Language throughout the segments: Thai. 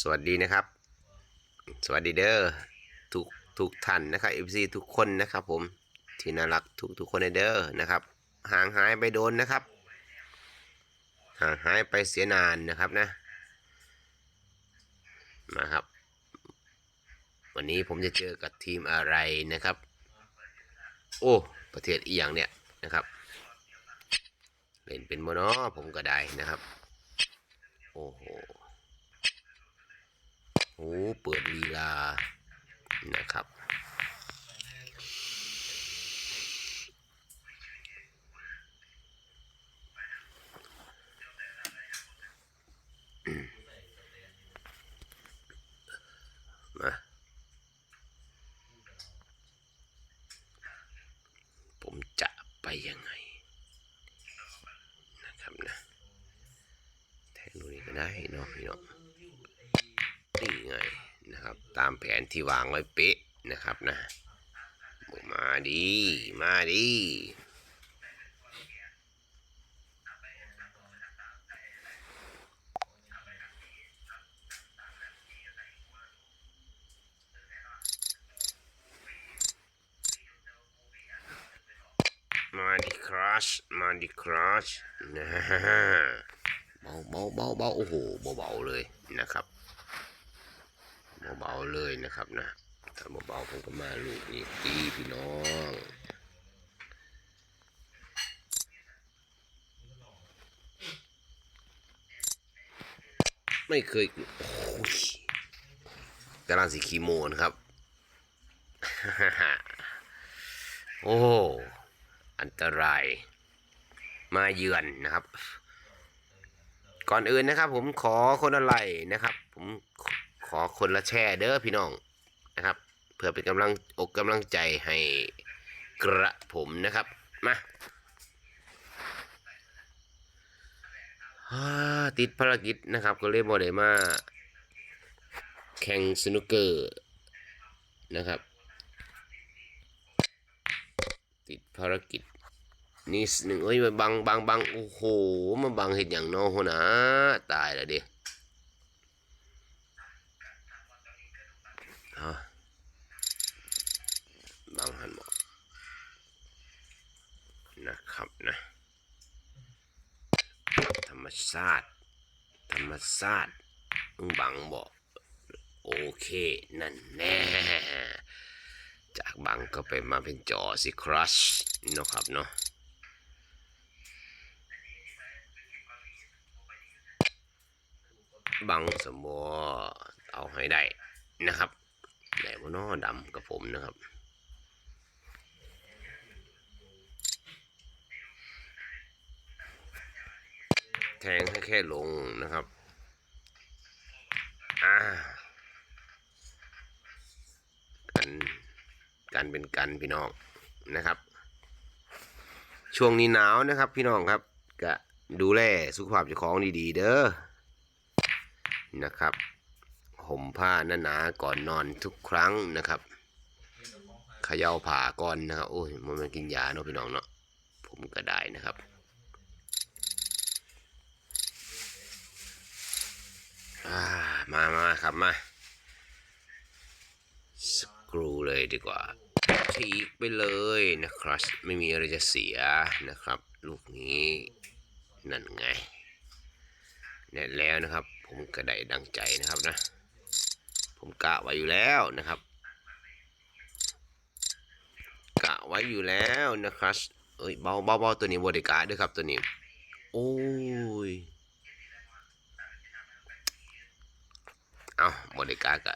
สวัสดีนะครับ สวัสดีเด้อทุกทุกท่านนะครับ FC ทุกคนนะครับ ผมที่น่ารักทุกทุกคนเด้อนะครับ ห่างหายไปโดนนะครับ ห่างหายไปเสียนานนะครับนะมาครับ วันนี้ผมจะเจอกับทีมอะไรนะครับ โอ้ ประเทศอีหยังเนี่ยนะครับ เล่นเป็นโมนอผมก็ได้นะครับ โอ้โห โอ้เปิดลีลานะครับมาผมจะไปยังไง นะครับนะแทงดูนี่ก็ได้เนาะพี่เนาะ นี่ไงนะครับ ตามแผนที่วางไว้เป๊ะนะครับนะมาดีมาดีมาดิครัชมาดิครัชนะฮะเบาเบาเบาเบาโอ้โหเบาๆเลยนะครับ เบาๆเลยนะครับนะถ้าเบาๆผมก็มาลูกนี่ตีพี่น้องไม่เคยโอ้ยกำลังสิขีโมนครับ โอ้ อันตราย มาเยือนนะครับ ก่อนอื่นนะครับ ผมขอคนอะไรนะครับ ผม ขอคนละแช่เด้อพี่น้องนะครับ เพื่อเป็นกำลังอกกำลังใจให้กระผมนะครับมาาติดภารกิจนะครับก็เลยบอได้มาแข่งสนุกเกอร์นะครับ ติดภารกิจนี่หนึ่งเอ้ยมาบังบังบังโอ้โหมาบังเห็นอย่างน้อหัวหนะตายแล้วเดิ ฮะบังหันหมดนะครับนะ ธรรมชาติ ธรรมชาติบังบอกโอเคนั่นแน่จากบังก็ไปมาเป็นจอสิครัชเนาะครับเนาะบังสมบเอาให้ได้นะครับ แต่ว่านอดำกับผมนะครับ แทงให้แค่ลงนะครับ อ่า กันกันเป็นกันพี่น้องนะครับ ช่วงนี้หนาวนะครับ พี่น้องครับก็ดูแลสุขภาพเจ้าของดีๆ เด้อนะครับ ห่มผ้าหนาๆก่อนนอนทุกครั้งนะครับเขย่าผ่าก่อนนะครับโอ้ยมันมากินยาเนาะพี่น้องเนาะผมก็ได้นะครับามามาครับมาสกรูเลยดีกว่าทีกไปเลยนะครับ ไม่มีอะไรจะเสียนะครับ ลูกนี้นั่นไงแน่แล้วนะครับ ผมก็ได้ดังใจนะครับนะ ผมกะไว้อยู่แล้วนะครับ กะไว้อยู่แล้วนะครับเอ้ยเบาเบาเบาตัวนี้บริการด้วยครับตัวนี้ โอ้ยเอาบริการกะ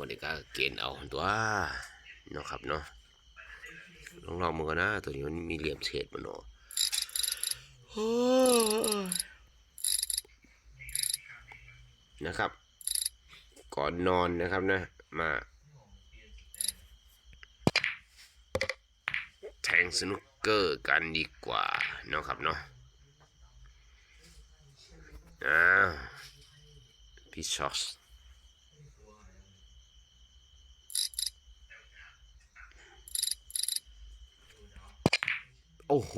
บริการเกณฑ์เอาตัวเนาะครับเนาะลองลองมือกันนะตัวนี้มันมีเหลี่ยมเฉดมันเนาะนะครับ ก่อนนอนนะครับนะ มาแทงสนุกเกอร์กันดีกว่าเนาะครับเนาะอ้าวพี่ช็อสโอ้โห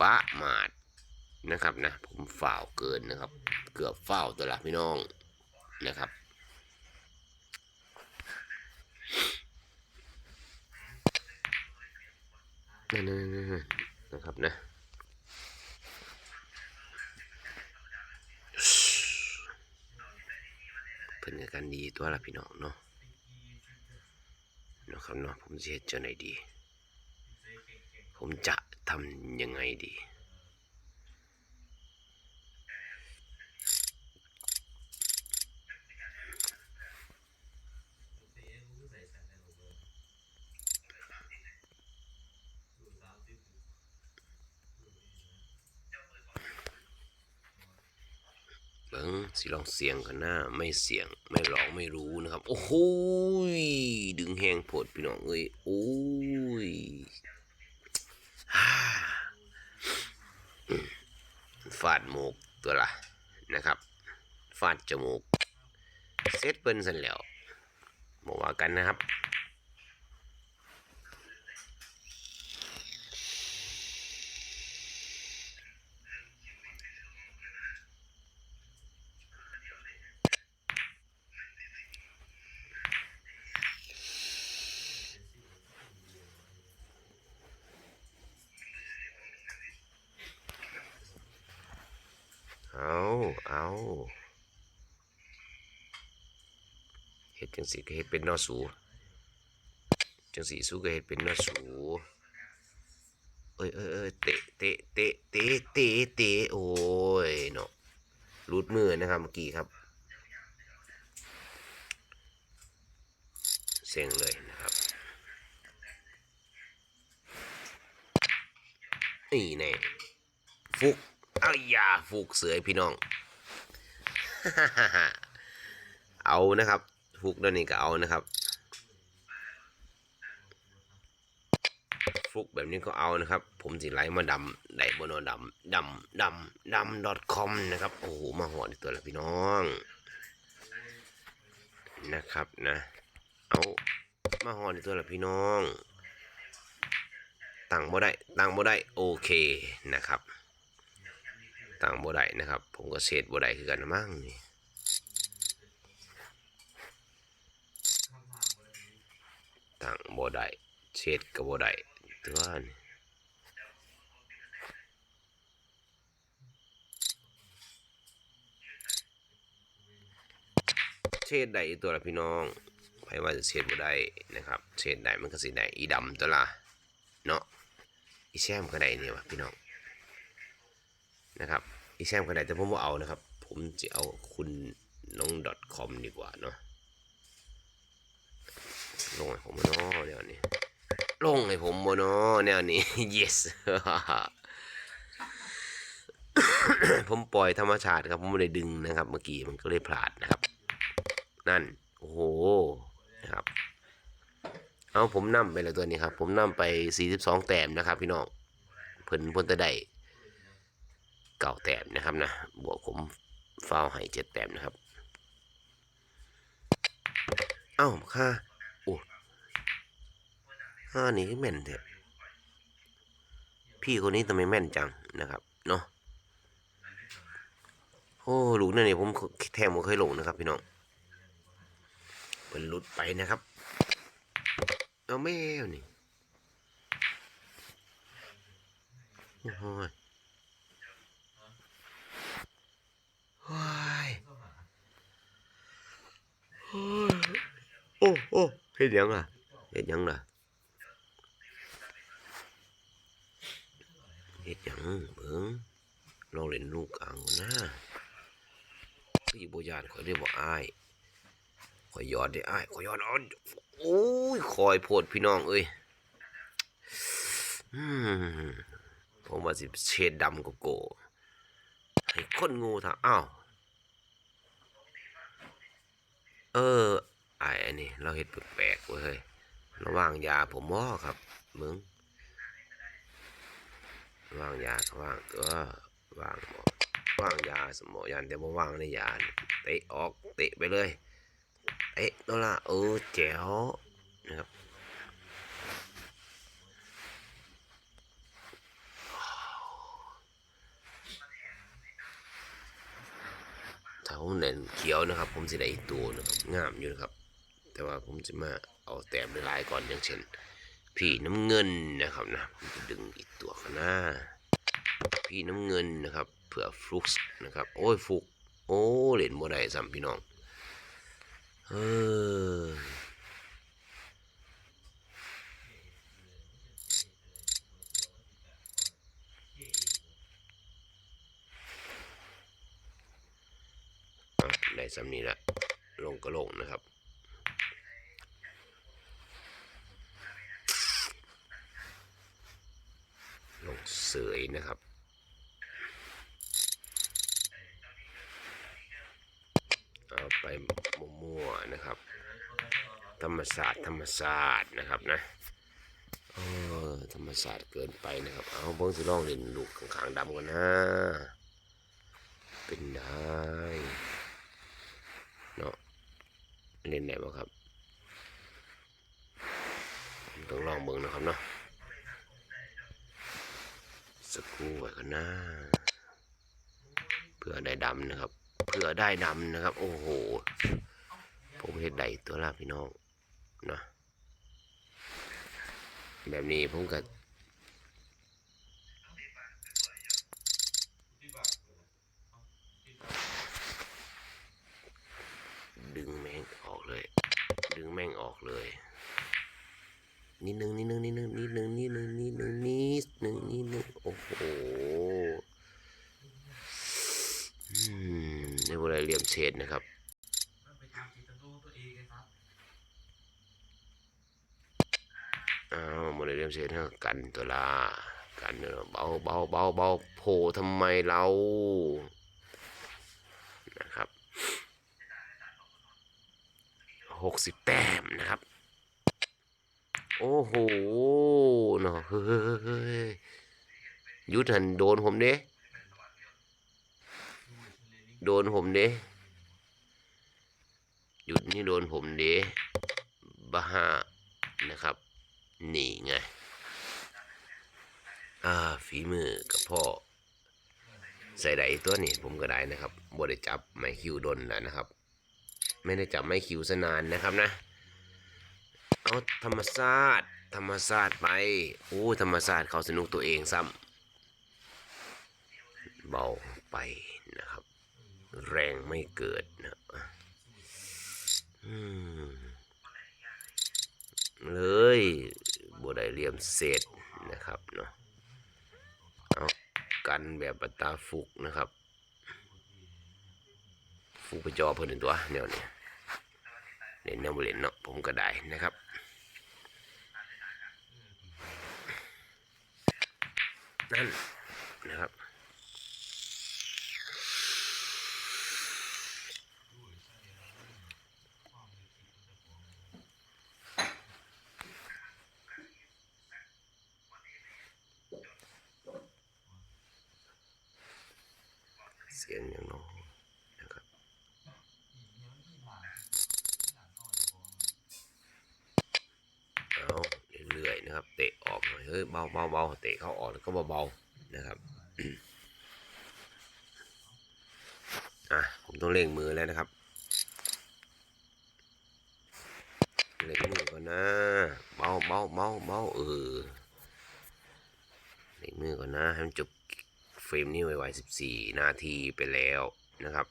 ปะมาดนะครับนะ ผมฝ่าวเกินนะครับ เกือบฝ่าวตัวละพี่น้อง นะครับนั่นๆๆนะครับนะเพิ่นก็กันดีตัวละพี่น้องเนาะนะครับเนาะผมจะเฮ็ดจังไดดี ผมจะทำยังไงดี เบิ้งสิ ลองเสียงกันหน้าไม่เสียงไม่ร้องไม่รู้นะครับ โอ้โหยดึงแหงโผดพี่น้องเอ้ยโอ้ยฟาดหมกตัวละนะครับ ฟาดจมูกเซ็ตเปิ้นสันแล้วบอกว่ากันนะครับ เอาเอาเฮ็ด จังสีก็เฮ็ดเป็นนอสูจังสีสู้ก็เฮ็ดเป็นนอสูเอ้ยเอ้ยเอ้ยเตะเตะเตะเตะเตะเตะโอ้ยเนาะรูดมือนะครับเมื่อกี้ครับเซ็งเลยนะครับนี่แน่ฟุกเอาอย่าฟุกเสือพี่น้อง เอานะครับ ฟุกนั่นนี่ก็เอานะครับฟุกแบบนี้ก็เอานะครับ ผมสิไลฟ์มาดำได้บนดำดำดำดำ .com นะครับ โอ้โห มาหอดตัวละพี่น้อง นะครับนะ เอามาหอดตัวละพี่น้อง ตั้งบ่ได้ ตั้งบ่ได้ โอเคนะครับ ตั้งบ่ได้นะครับ ผมก็เซตบ่ได้คือกันนะมั้งนี่ ตั้งบ่ได้เซตก็บ่ได้ตัวนี่เช็ดได้ตัวละพี่น้องไปว่าจะเช็ดบ่ได้นะครับเช็ดได้มันก็สิได้อีดำตัวละเนาะอีแซมก็ได้เนี่ยวะพี่น้องนะครับอีแซมก็ได้แต่ผมว่าเอานะครับ ผมจะเอาคุณน้อง .com ดีกว่าเนาะ ลงให้ผมบ่เนาะแนวนี้ ลงให้ผมบ่เนาะแนวนี้ yes ผมปล่อยธรรมชาติครับผมไม่ได้ดึงนะครับ เมื่อกี้มันก็เลยพลาดนะครับ นั่น โอ้โหนะครับ เอาผมนำไปแล้วตัวนี้ครับ ผมนำไป 42 แต้มนะครับ พี่น้องเพิ่นพิ่นจะได้เก่าแต้มนะครับนะบวกผมฟาวให้เจ็ดแต้มนะครับ เอ้าค่า ค่านี่แม่นเถอะพี่คนนี้ทำไมแม่นจังนะครับเนาะโอ้หลูกนั่นนี่ผมแทงผมเคยลงนะครับ พี่น้องเป็นหลุดไปนะครับ เอาแมวนี่โอ้ยว้ายโอ้โอ้เฮ็ดหยังล่ะเฮ็ดหยังล่ะเฮ็ดห ยังเบิ่งลองเล่นลูกกลางก่อนนะพี่บ่ยานขอยได้บ่อายขอยยอดได้อายขอยยอดอ่อนโอ้ยคอยโพดพี่น้องเอ้ยอืมผมว่าสิเชดดำกโก้ให้คนงูถามอ้าวเออไอ้นนี้เราเห็ดแปลกเว้ยเระว่างยาผมมอครับมึง วางยาวางตัววางหมอวางยาสมอยันเดี๋ยวผมวางในยาเตะออกเตะไปเลยเอ๊ะนั่นละเออแจ๋วนะครับถ้าผมเน้นเขียวนะครับ ผมจะได้ตัวนะครับงามอยู่นะครับ แต่ว่าผมจะมาเอาแต้มหลายก่อนอย่างเช่น พี่น้ำเงินนะครับนะผมจะดึงอีกตัวข้างหน้า พี่น้ำเงินนะครับเผื่อฟลุกนะครับ โอ้ยฟุก โอ้เล่นบ่ได้ซ้ำพี่น้องเอออะได้ซ้ำนีละลงก็ลงนะครับ ลง เสยนะครับ เอาไปมั่วๆนะครับ ธรรมศาสตร์ธรรมศาสตร์นะครับนะเออธรรมศาสตร์เกินไปนะครับ เอาเบิ้งสิลองเล่นลูกขางๆดำกันนะ เป็นได้เนาะเล่นได้บ่ครับต้องลองเบิ้งนะครับเนาะ สักครู่ไว้กันนะเพื่อได้ดำนะครับ เพื่อได้ดำนะครับ โอ้โห ผมเห็ดใดตัวละพี่น้องนะแบบนี้ผมก็ดึงแม่งออกเลย ดึงแม่งออกเลย นิดนึงนิดนึงนิดนึงนิดนึงนิดนึงนิดนึงนิดนึงนิดนึงโอ้โหอืมในเวลาเหลี่ยมเฉดนะครับไปทำจิตดูตัวเองไงครับอ้าวโมเดลเลียมเฉดเท่ากันตัวละกันเนอะเบาเบาเบาเบาโผล่ทำไมเรานะครับหกสิบแต้มนะครับ โอ้โหเนาะเฮ้ยยุทธหันโดนผมเด้โดนผมเด้หยุดนี่โดนผมเด้บ้านะครับ นี่ไง อ่า ฝีมือกับพ่อ ใส่ได้ตัวนี้ผมก็ได้นะครับบ่ได้จับไม้คิวดนแล้วนะครับ ไม่ได้จับไม้คิวสนานนะครับนะ เอาธรรมศาสตร์ธรรมศาสตร์ไป โอ้ ธรรมศาสตร์เขาสนุกตัวเองซ้ำเบาไปนะครับ แรงไม่เกิดนะอืมเลยบัวได้เหลี่ยมเศษนะครับเนาะเอากันแบบปตาฟุกนะครับ ฟุกไปจอเพิ่นหนึ่งตัวแนวนี้เล่นนวบ่เล่นเนาะผมก็ได้นะครับ นั่นนะครับเสียงอย่างน้อยนะครับ เอาเรื่อยๆนะครับ เตะออกหน่อยเฮ้ยเบาเบาเบาเตะเข้าออกแล้วก็เบาๆนะครับอะผมต้องเร่งมือแล้วนะครับเร่งมือก่อนนะเบาเบาเบาเบาเออเร่งมือก่อนนะให้มันจบเฟรมนี้ไวๆสิบสี่นาทีไปแล้วนะครับ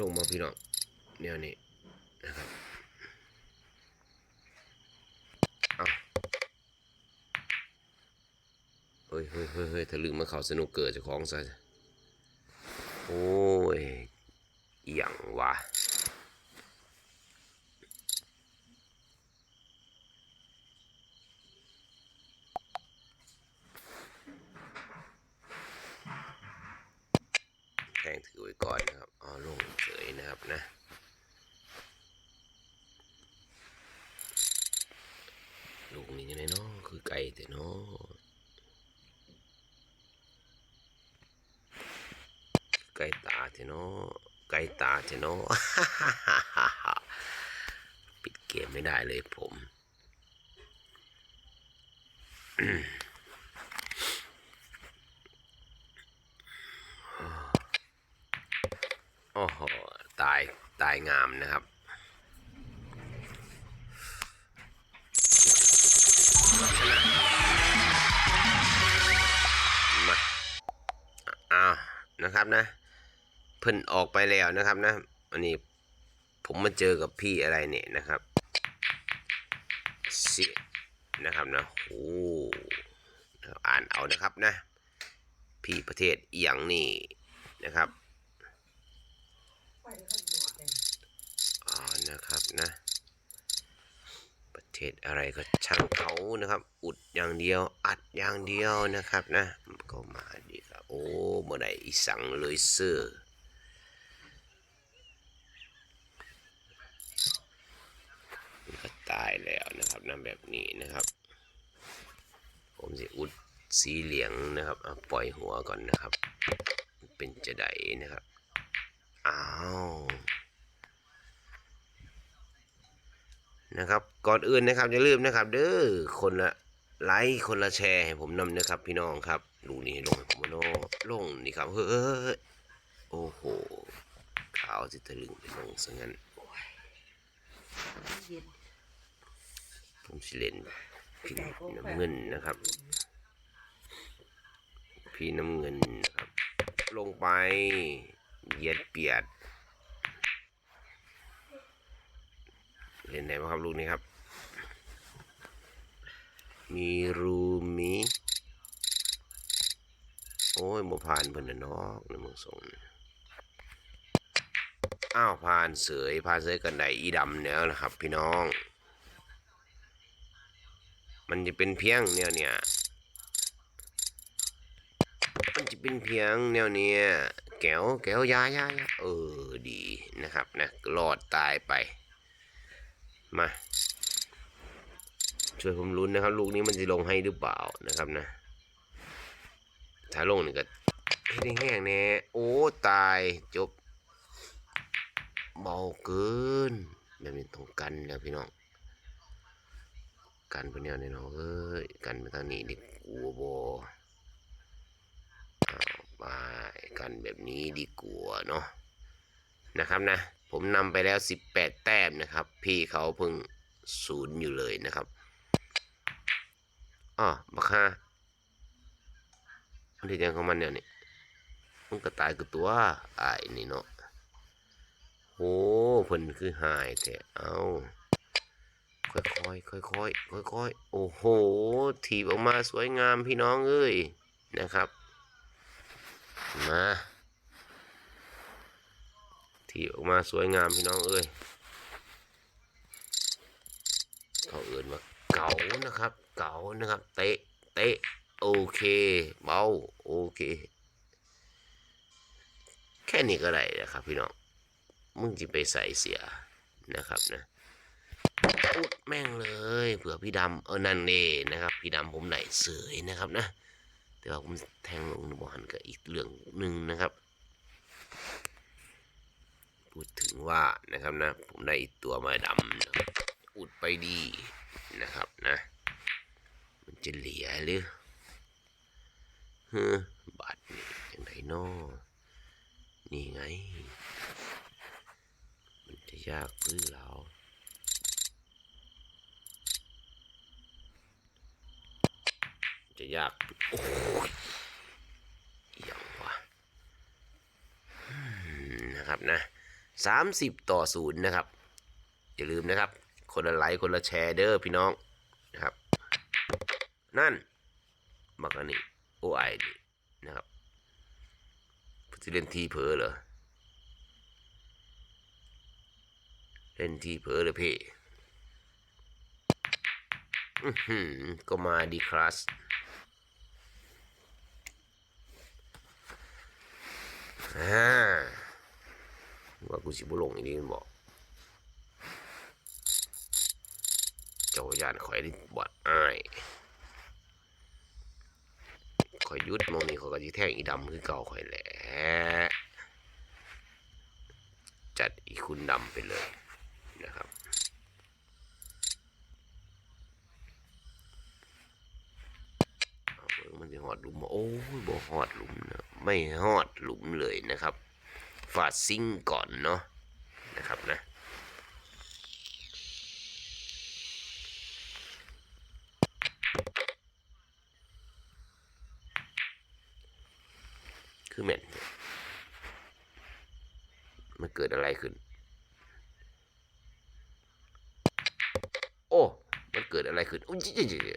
ลงมาพี่น้องแนวนี้นะครับ เอา เฮ้ยเฮ้ยเฮ้ยทะลึ่งมาเขาสนุกเกิดจากของซะโอ้ยอย่างวะแทงถือไว้ก่อนนะครับเอาลงเฉยนะครับนะ ลูกนี่ยังไงเนาะคือไก่แต่เนาะไก่ตาแต่เนาะไก่ตาแต่เนาะ ปิด เกมไม่ได้เลยผม โอ้โหตายตายงามนะครับมาอ้าวนะครับนะ เพิ่นออกไปแล้วนะครับนะอันนี้ผมมาเจอกับพี่อะไรเนี่ยนะครับเสียนะครับนะโอ้อ่านเอานะครับนะ พี่ประเทศเอียงนี่นะครับ อ๋อนะครับนะ ประเทศอะไรก็ช่างเขานะครับ อุดอย่างเดียวอัดอย่างเดียวนะครับนะก็มาดีครับโอ้เมื่อไหร่อีสังเลยเซอร์มันก็ตายแล้วนะครับนะแบบนี้นะครับ ผมจะอุดสีเหลืองนะครับปล่อยหัวก่อนนะครับ เป็นจะไดนะครับ นะครับ ก่อนอื่นนะครับอย่าลืมนะครับ เด้อคนละไลค์คนละแชร์ให้ผมนำนะครับ พี่น้องครับดูนี่ลงให้ผมโนลงนี่ครับเฮ้ยโอ้โหขาวสิทะลึงไปลงซะงั้นผมสิเล่นพี่น้ำเงินนะครับ พี่น้ำเงินนะครับ ลงไปเยียดเปียด เล่นไหนบ้างครับลูกนี้ครับ มีรูมีโอ้ยบ่ผ่านเพิ่นน่ะเนอกในเมืองสงอ้าวผ่านเสยผ่านเสยกันไดอีดำแล้วนะครับ พี่น้อง มันจะเป็นเพียงแนวเนี่ยมันจะเป็นเพียงแนวเนี้ยแก้วแก้วยายายาเออดีนะครับนะรอดตายไป มา ช่วยผมลุ้นนะครับ ลูกนี้มันจะลงให้หรือเปล่านะครับนะ ถ้าลงนี่ก็ให้ได้แห้งแน่โอ้ ตายจบ เบาเกินแบบนี้ต้องกันแล้วพี่น้องกันไปแนวนี้เนาะเอ้ยกันไปทางนี้ดิกลัวบอาไปกันแบบนี้ดีกว่าเนาะนะครับนะ ผมนำไปแล้ว 18 แต้มนะครับ พี่เขาเพิ่งศูนย์อยู่เลยนะครับอ๋อบักฮามันที่ยังของมันเนี่ยนี่มันก็ตายกับตัวไอายนี่เนาะโอ้เพิ่นคือหายแต่เอาค่อยๆค่อยๆค่อยๆโอ้โห ถีบออกมาสวยงามพี่น้องเอ้ยนะครับ มา ที่ออกมาสวยงามพี่น้องเอ้ยเขาเอื่นว่าเก๋านะครับ เก๋านะครับ เตะเตะโอเค เบาโอเค แค่นี้ก็ได้นะครับ พี่น้องมึงจะไปใส่เสียนะครับนะอุดแม่งเลยเผื่อพี่ดำเออนั่นเองนะครับ พี่ดำผมไหลเสยนะครับนะ แต่ว่าผมแทงลงบอลก็อีกเรื่องหนึ่งนะครับ พูดถึงว่านะครับนะ ผมได้อีกตัวมาดำนะอุดไปดีนะครับนะ มันจะเหลียหรือเฮ้อบาดนี่ยังไงนอนี่ไง มันจะยากหรือเราจะยาก โอ้ยอย่างวะนะครับนะ สามสิบต่อศูนย์นะครับ อย่าลืมนะครับ คนละไลค์คนละแชร์เด้อพี่น้องนะครับ นั่นบักอันนี่โอไอนี่นะครับจะเล่นทีเผลอเหรอเล่นทีเผลอเลยพี่อือหือก็มาดีคลาสอ่า กูสิบุลงอีนี่มันบอกเจ้าญานข่อยนี่บอดอายข่อยยุดมองนี่ข่อยก็สิแท่งอีดำคือเก่าข่อยแหละจัดอีคุณดำไปเลยนะครับมันจะหอดหลุมโอ้ยบ่หอดหลุมนะไม่หอดหลุมเลยนะครับาดซิงก่อนเนาะนะครับนะคือแม่นมันเกิดอะไรขึ้น โอ้ มันเกิดอะไรขึ้นอุ้ยจิ๊จิ๊จิ๊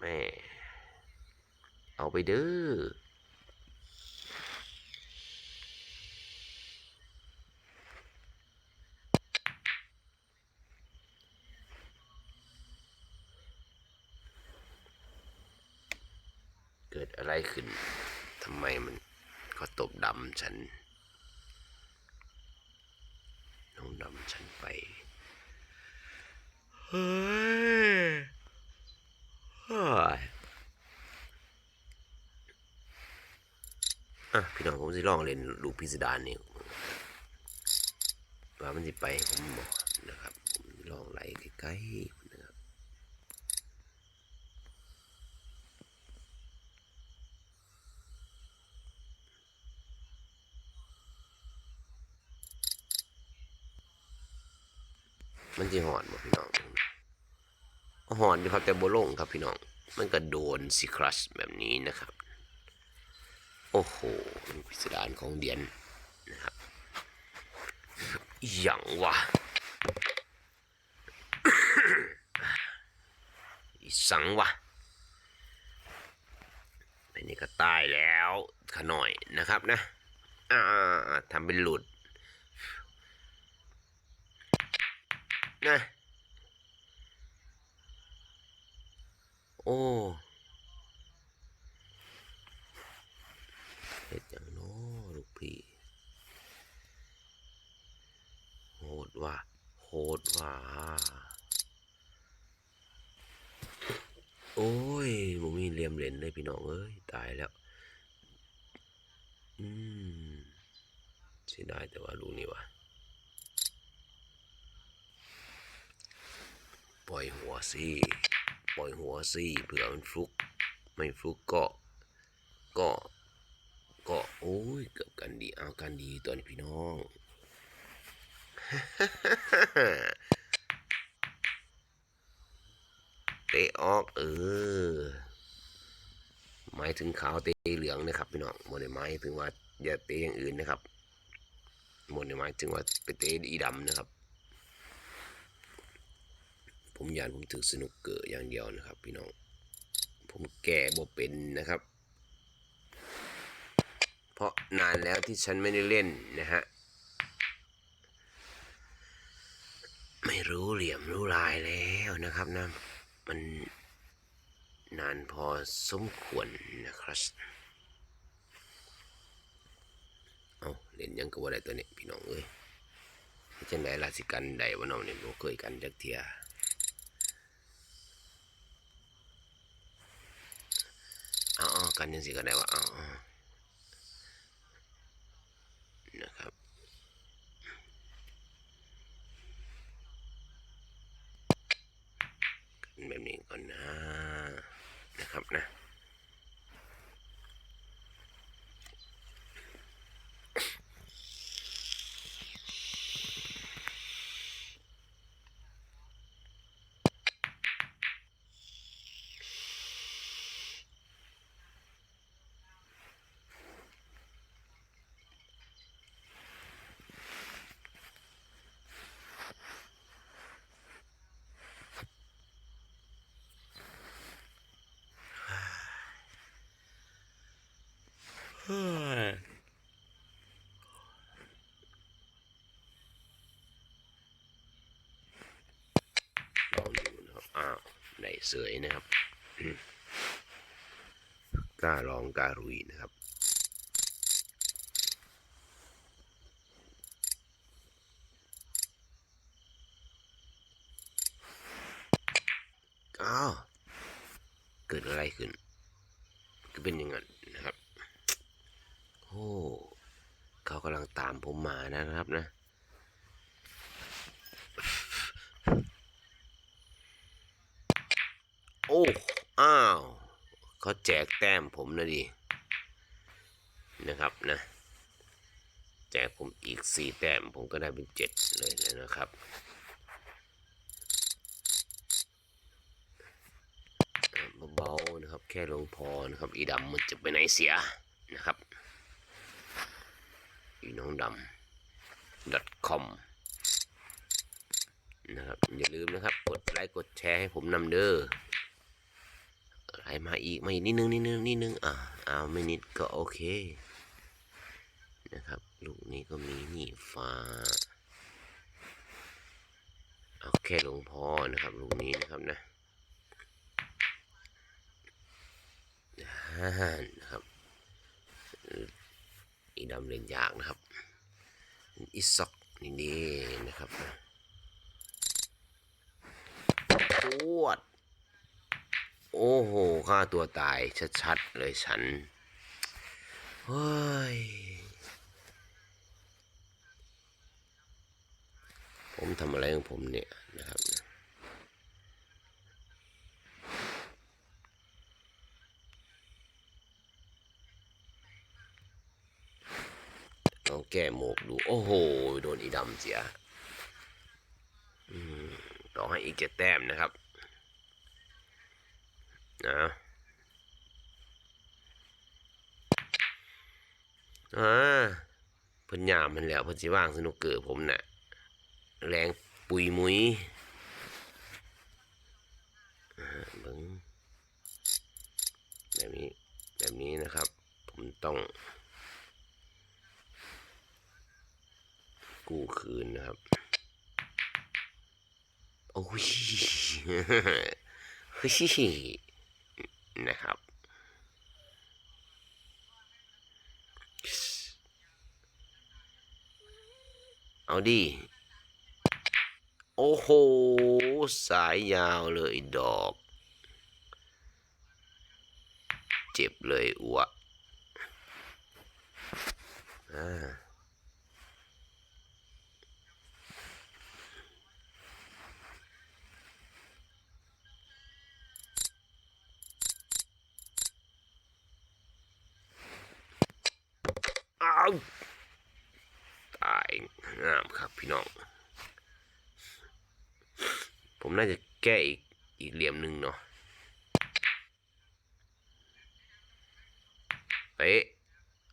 แม่เอาไปเด้อ เกิดอะไรขึ้นทำไมมันก็ตบดำฉันน้องดำฉันไปเฮ้ยฮ้ยอะพี่น้องผมสิลองเล่นลูกพิสดารนี่ว่ามันสิไปผมบอกนะครับ ผมลองไล่ใกล้ๆนะครับ มันจะหอนบ่พี่น้องหอนอยู่ครับแต่บ่ลงครับพี่น้อง มันก็โดนสิครัชแบบนี้นะครับ โอ้โหพิสดารของเดียนนะครับอหย่างวะอีสังวะอันนี้ก็ตายแล้วขน่อยนะครับนะ อ่าทำเป็นหลุด นะโอ้เฮ็ดอย่างน้อลูกพี่ โหดว่ะโหดว่ะโอ้ยบ่มีเหลี่ยมเล่นเลยพี่น้องเอ้ย ตายแล้ว อืมเสียดายแต่ว่าลูกนี่ว่ะ ปล่อยหัวสิปล่อยหัวสิเผื่อมันฟลุก ไม่ฟลุกก็ก็ก็โอ้ยเกือบกันดีเอากันดีตัวนี้พี่น้องเตะออกเออหมายถึงขาวเตะเหลืองนะครับพี่น้องโมได้หมายถึงว่าอย่าเตะอย่างอื่นนะครับโมได้หมายถึงว่าไปเตะอีดำนะครับ ผมยากผมถือสนุกเกอร์อย่างเดียวนะครับ พี่น้อง ผมแก่บ่เป็นนะครับ เพราะนานแล้วที่ฉันไม่ได้เล่นนะฮะ ไม่รู้เหลี่ยมรู้ลายแล้วนะครับนะ มันนานพอสมควรนะครับเอาเล่นยังก็ว่าได้ตัวนี้พี่น้องเอ้ยจังไดราสิกันใดวะน้องเนี่ยบ่เคยกันจักเทีย เอาเอา กันยังสิก็ได้ว่าเอานะครับกันแบบนี้ก่อนนะนะครับนะลองดูนะครับอ้าว ได้เสยนะครับกล้าลองกล้ารุยนะครับ อ้าว เกิดอะไรขึ้น ก็เป็นอย่างนั้นนะครับ โอ้ เขากำลังตามผมมานะครับนะ โอ้อ้าวเขาแจกแต้มผมนะดินะครับนะแจกผมอีกสี่แต้มผมก็ได้เป็นเจ็ดเลยนะครับเบาๆนะครับแค่ลงพอนะครับอีดำมันจะไปไหนเสียนะครับอีน้องดำ .com นะครับอย่าลืมนะครับ กดไลค์กดแชร์ให้ผมนำเด้อ อะไรมาอีกมาอีกนิดนึงนิดนึงนิดนึงอ่าเอาไม่นิดก็โอเคนะครับ ลูกนี้ก็มีนี่ฟ้าเอาแค่ลงพอนะครับ ลูกนี้นะครับนะนะครับอีดำเล่นยากนะครับอีซอกนี่นี่นะครับปวด โอ้โหฆ่าตัวตายชัดๆเลยฉันเฮ้ยผมทำอะไรของผมเนี่ยนะครับลองแก้หมกดู โอ้โห โดนอีดำเสียอืมต้องให้อีกเจ็ดแต้มนะครับ นะอ่าเพิ่นยามมันแล้วเพิ่นสิว่างสนุกเกิดผมน่ะ แรงปุยมุยเบิ่งแบบนี้แบบนี้นะครับ ผมต้องกู้คืนนะครับ โอ้ยเฮ้ย นะครับ เอาดิโอ้โห สายยาวเลยดอก เจ็บเลยอ้วอ่า อ้าวตายงามครับพี่น้อง ผมน่าจะแก้อีกอีกเหลี่ยมหนึ่งเนาะเตะ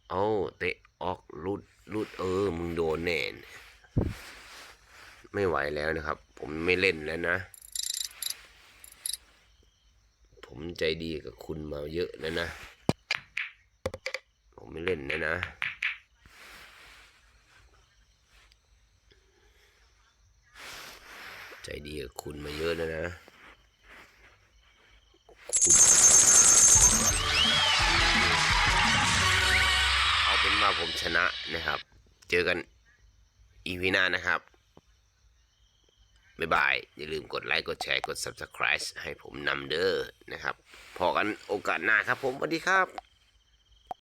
เอาเตะออกลุดลุดเออ มึงโดนแน่น ไม่ไหวแล้วนะครับ ผมไม่เล่นแล้วนะ ผมใจดีกับคุณมาเยอะแล้วนะ ผมไม่เล่นนะนะ ใจดีกับคุณมาเยอะแล้วนะคุณเอาเป็นว่าผมชนะนะครับ เจอกันอีพีหน้านะครับ บ๊ายบาย อย่าลืมกดไลค์ กดแชร์ กด Subscribe ให้ผมนำเด้อนะครับ พอกันโอกาสหน้าครับผมสวัสดีครับ